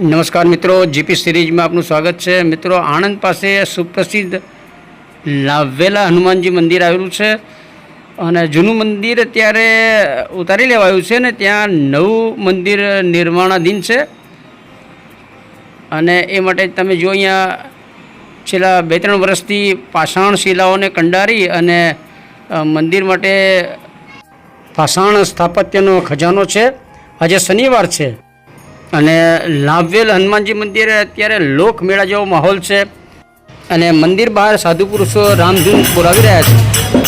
નમસ્કાર મિત્રો, જીપી સિરીઝમાં આપનું સ્વાગત છે. મિત્રો, આણંદ પાસે સુપ્રસિદ્ધ લાવેલા હનુમાનજી મંદિર આવેલું છે અને જૂનું મંદિર અત્યારે ઉતારી લેવાયું છે ને ત્યાં નવું મંદિર નિર્માણાધીન છે. અને એ માટે તમે જો અહીંયા છેલ્લા બે ત્રણ વર્ષથી પાષાણ શિલાઓને કંડારી અને મંદિર માટે પાષાણ સ્થાપત્યનો ખજાનો છે. આજે શનિવાર છે. અને લાભવેલ હનુમાનજી મંદિરે અત્યારે લોકમેળા જેવો માહોલ છે. અને મંદિર બહાર સાધુ પુરુષો રામધૂન બોલાવી રહ્યા છે.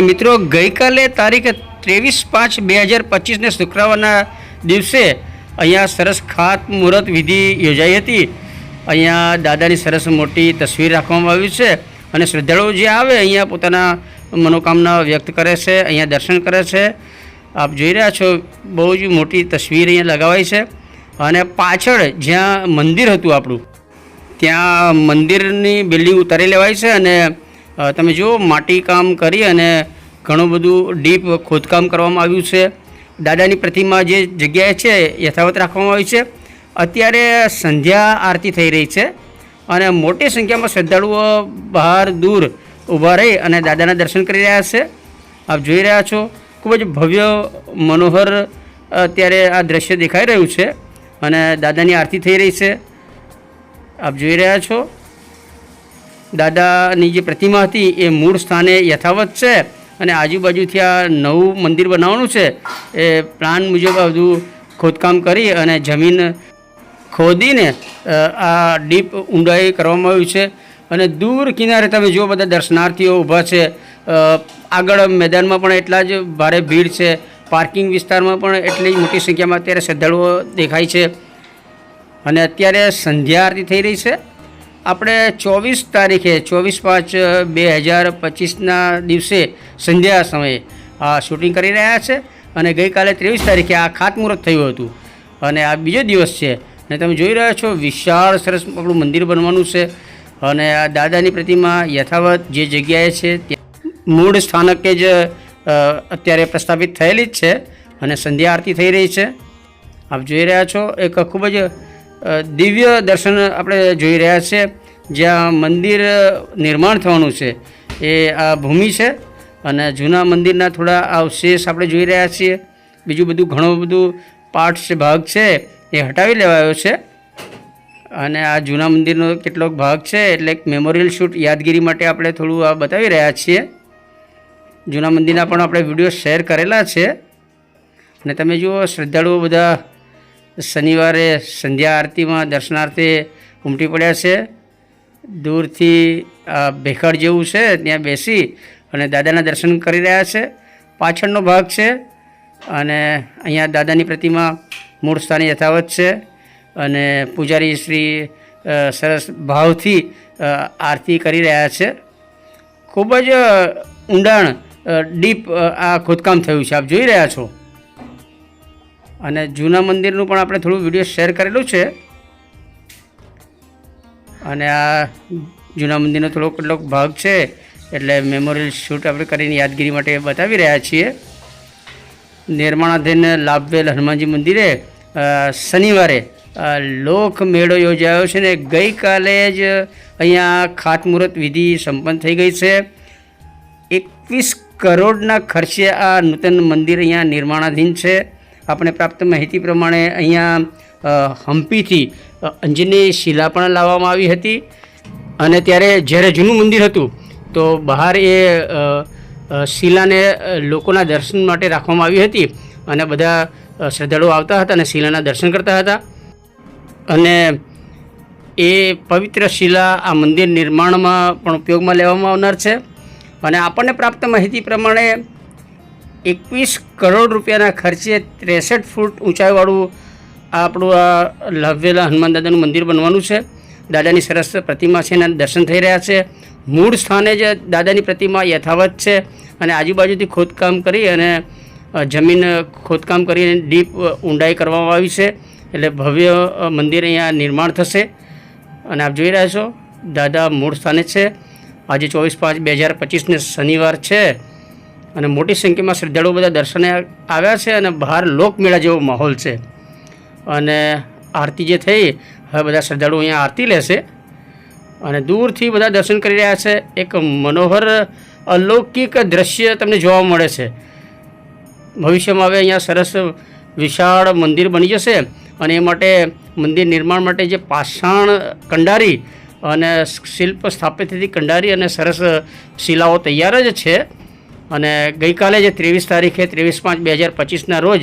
અને મિત્રો, ગઈકાલે તારીખ ત્રેવીસ પાંચ બે હજાર પચીસને શુક્રવારના દિવસે અહીંયા સરસ ખાત મુહૂર્ત વિધિ યોજાઈ હતી. અહીંયા દાદાની સરસ મોટી તસવીર રાખવામાં આવી છે અને શ્રદ્ધાળુઓ જે આવે અહીંયા પોતાના મનોકામના વ્યક્ત કરે છે, અહીંયા દર્શન કરે છે. આપ જોઈ રહ્યા છો, બહુ જ મોટી તસવીર અહીંયા લગાવાઈ છે અને પાછળ જ્યાં મંદિર હતું આપણું, ત્યાં મંદિરની બિલ્ડિંગ ઉતારી લેવાય છે અને તમે જુઓ માટીકામ કરી અને ઘણું બધું ડીપ ખોદકામ કરવામાં આવ્યું છે. દાદાની પ્રતિમા જે જગ્યાએ છે યથાવત રાખવામાં આવી છે. અત્યારે સંધ્યા આરતી થઈ રહી છે અને મોટી સંખ્યામાં શ્રદ્ધાળુઓ બહાર દૂર ઊભા રહી અને દાદાના દર્શન કરી રહ્યા છે. આપ જોઈ રહ્યા છો, ખૂબ જ ભવ્ય, મનોહર, અત્યારે આ દ્રશ્ય દેખાઈ રહ્યું છે અને દાદાની આરતી થઈ રહી છે. આપ જોઈ રહ્યા છો દાદાની જે પ્રતિમા હતી એ મૂળ સ્થાને યથાવત છે અને આજુબાજુથી આ નવું મંદિર બનાવવાનું છે, એ પ્લાન મુજબ બધું ખોદકામ કરી અને જમીન ખોદીને આ ડીપ ઊંડાઈ કરવામાં આવ્યું છે અને દૂર કિનારે તમે જુઓ બધા દર્શનાર્થીઓ ઊભા છે આગળ મેદાનમાં પણ એટલા જ ભારે ભીડ છે, પાર્કિંગ વિસ્તારમાં પણ એટલી મોટી સંખ્યામાં અત્યારે શ્રદ્ધાળુઓ દેખાય છે અને અત્યારે સંધ્યા આરતી થઈ રહી છે. આપણે ચોવીસ તારીખે, ચોવીસ પાંચ બે હજાર પચીસના દિવસે સંધ્યા સમયે શૂટિંગ કરી રહ્યા છે અને ગઈકાલે ત્રેવીસ તારીખે આ ખાતમુહૂર્ત થયું હતું. અને આ બીજો દિવસ છે. અને તમે જોઈ રહ્યા છો, વિશાળ સરસ આપણું મંદિર બનવાનું છે અને આ દાદાની પ્રતિમા યથાવત જે જગ્યાએ છે ત્યાં મૂળ સ્થાનકે જ અત્યારે પ્રસ્થાપિત થયેલી જ છે અને સંધ્યા આરતી થઈ રહી છે. આપ જોઈ રહ્યા છો, એક ખૂબ જ દિવ્ય દર્શન આપણે જોઈ રહ્યા છે. જ્યાં મંદિર નિર્માણ થવાનું છે. એ આ ભૂમિ છે અને જૂના મંદિરના થોડા અવશેષ આપણે જોઈ રહ્યા છીએ. બીજું બધું ઘણું બધું પાર્ટ છે, ભાગ છે, એ હટાવી લેવાયો છે. અને આ જૂના મંદિરનો કેટલોક ભાગ છે, એટલે એક મેમોરિયલ શૂટ યાદગીરી માટે આપણે થોડું આ બતાવી રહ્યા છીએ. જૂના મંદિરના પણ આપણે વીડિયો શેર કરેલા છે. અને તમે જુઓ, શ્રદ્ધાળુઓ બધા શનિવારે સંધ્યા આરતીમાં દર્શનાર્થે ઉમટી પડ્યા છે. દૂરથી ભેખડ જેવું છે, ત્યાં બેસી અને દાદાના દર્શન કરી રહ્યા છે. પાછળનો ભાગ છે અને અહીંયા દાદાની પ્રતિમા મૂળ સ્થાને યથાવત છે અને પૂજારી શ્રી સરસ ભાવથી આરતી કરી રહ્યા છે. ખૂબ જ ઊંડાણ ડીપ આ ખોદકામ થયું છે. આપ જોઈ રહ્યા છો? અને જૂના મંદિરનું પણ આપણે થોડું વીડિયો શેર કરેલું છે. અને આ જૂના મંદિરનો થોડો કેટલોક ભાગ છે, એટલે મેમોરિયલ શૂટ આપણે કરીને યાદગીરી માટે બતાવી રહ્યા છીએ. નિર્માણાધીન લાભવેલ હનુમાનજી મંદિરે શનિવારે લોકમેળો યોજાયો છે ને ગઈકાલે જ અહીંયા ખાતમુહૂર્ત વિધિ સંપન્ન થઈ ગઈ છે. એકવીસ કરોડના ખર્ચે આ નૂતન મંદિર અહીંયા નિર્માણાધીન છે. આપણે પ્રાપ્ત માહિતી પ્રમાણે અહીંયા હમ્પીથી અંજની શિલા પણ લાવવામાં આવી હતી. અને ત્યારે જ્યારે જૂનું મંદિર હતું, તો બહાર એ શિલાને લોકોના દર્શન માટે રાખવામાં આવી હતી. અને બધા શ્રદ્ધાળુઓ આવતા હતા અને શિલાના દર્શન કરતા હતા. અને એ પવિત્ર શિલા આ મંદિર નિર્માણમાં પણ ઉપયોગમાં લેવામાં આવનાર છે. અને આપણને પ્રાપ્ત માહિતી પ્રમાણે એકવીસ કરોડ રૂપિયાના ખર્ચે ત્રેસઠ ફૂટ ઊંચાઈવાળું આપણું આ લાભવેલા હનુમાન દાદાનું મંદિર બનવાનું છે. દાદાની સરસ પ્રતિમા છે એના દર્શન થઈ રહ્યા છે. મૂળ સ્થાને જ દાદાની પ્રતિમા યથાવત છે અને આજુબાજુથી ખોદકામ કરી અને જમીન ખોદકામ કરીને ડીપ ઊંડાઈ કરવામાં આવી છે. એટલે ભવ્ય મંદિર અહીંયા નિર્માણ થશે. અને આપ જોઈ રહ્યા છો, દાદા મૂળ સ્થાને છે. આજે ચોવીસ પાંચ બે હજાર પચીસને શનિવાર છે. અને મોટી સંખ્યામાં શ્રદ્ધાળુઓ બધા દર્શને આવ્યા છે અને બહાર લોકમેળા જેવો માહોલ છે. અને આરતી જે થઈ, હવે બધા શ્રદ્ધાળુઓ અહીંયા આરતી લેશે. અને દૂરથી બધા દર્શન કરી રહ્યા છે. એક મનોહર, અલૌકિક દ્રશ્ય તમને જોવા મળે છે. ભવિષ્યમાં હવે અહીંયા સરસ વિશાળ મંદિર બની જશે અને એ માટે મંદિર નિર્માણ માટે જે પાષાણ કંડારી અને શિલ્પ સ્થાપિત થતી કંડારી અને સરસ શિલાઓ તૈયાર જ છે. અને ગઈકાલે જે ત્રેવીસ તારીખે, ત્રેવીસ પાંચ બે હજાર પચીસના રોજ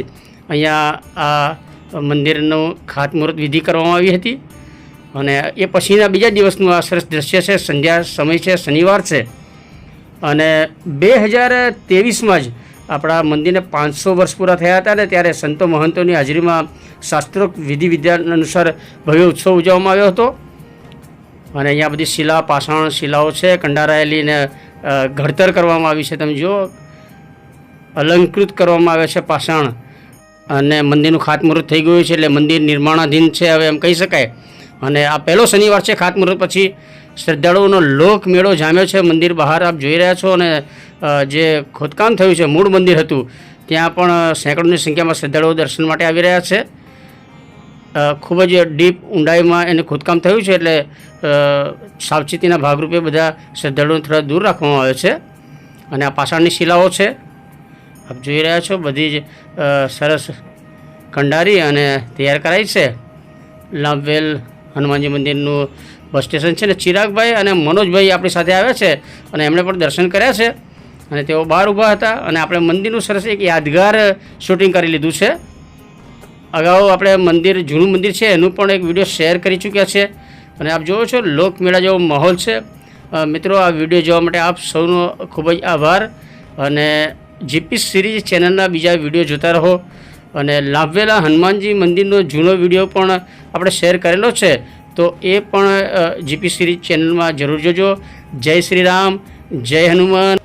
અહીંયા આ મંદિરનું ખાતમુહૂર્ત વિધિ કરવામાં આવી હતી. અને એ પછીના બીજા દિવસનું આ સરસ દ્રશ્ય છે, સંધ્યા સમય છે, શનિવાર છે. અને બે હજાર ત્રેવીસમાં જ આપણા મંદિરને પાંચસો વર્ષ પૂરા થયા હતા ને ત્યારે સંતો મહંતોની હાજરીમાં શાસ્ત્રોક્ત વિધિ વિધાન અનુસાર ભવ્ય ઉત્સવ ઉજવવામાં આવ્યો હતો. અને અહીંયા બધી શિલા, પાષાણ શિલાઓ છે, કંડારાયેલી ને ઘડતર કરવામાં આવી છે. તમે જુઓ, અલંકૃત કરવામાં આવે છે પાષાણ અને મંદિરનું ખાતમુહૂર્ત થઈ ગયું છે એટલે મંદિર નિર્માણાધીન છે હવે એમ કહી શકાય. અને આ પહેલો શનિવાર છે ખાતમુહૂર્ત, પછી શ્રદ્ધાળુઓનો લોક મેળો જામ્યો છે. મંદિર બહાર આપ જોઈ રહ્યા છો અને જે ખોદકામ થયું છે, મૂળ મંદિર હતું, ત્યાં પણ સેંકડોની સંખ્યામાં શ્રદ્ધાળુઓ દર્શન માટે આવી રહ્યા છે. ખૂબ જ ડીપ ઊંડાઈમાં એને ખોદકામ થયું છે એટલે સાવચેતીના ભાગરૂપે બધા શ્રદ્ધાળુઓને થોડા દૂર રાખવામાં આવે છે અને આ પાષાણની શિલાઓ છે. આપ જોઈ રહ્યા છો બધી જ સરસ કંડારી અને તૈયાર કરાઈ છે. લાભવેલ હનુમાનજી મંદિરનું બસ સ્ટેશન છે ને ચિરાગભાઈ અને મનોજભાઈ આપણી સાથે આવ્યા છે અને એમણે પણ દર્શન કર્યા છે અને તેઓ બહાર ઊભા હતા અને આપણે મંદિરનું સરસ એક યાદગાર શૂટિંગ કરી લીધું છે. અગાઉ આપણે મંદિર, જૂનું મંદિર છે, એનું પણ એક વીડિયો શેર કરી ચૂક્યા છે. અને આપ જોવો છો લોકમેળા જેવો માહોલ છે. મિત્રો, આ વીડિયો જોવા માટે આપ સૌનો ખૂબ જ આભાર. અને જીપી સિરીઝ ચેનલના બીજા વીડિયો જોતા રહો. અને લાભવેલા હનુમાનજી મંદિરનો જૂનો વીડિયો પણ આપણે શેર કરેલો છે. તો એ પણ જીપી સિરીઝ ચેનલમાં જરૂર જોજો. જય શ્રી રામ, જય હનુમાન.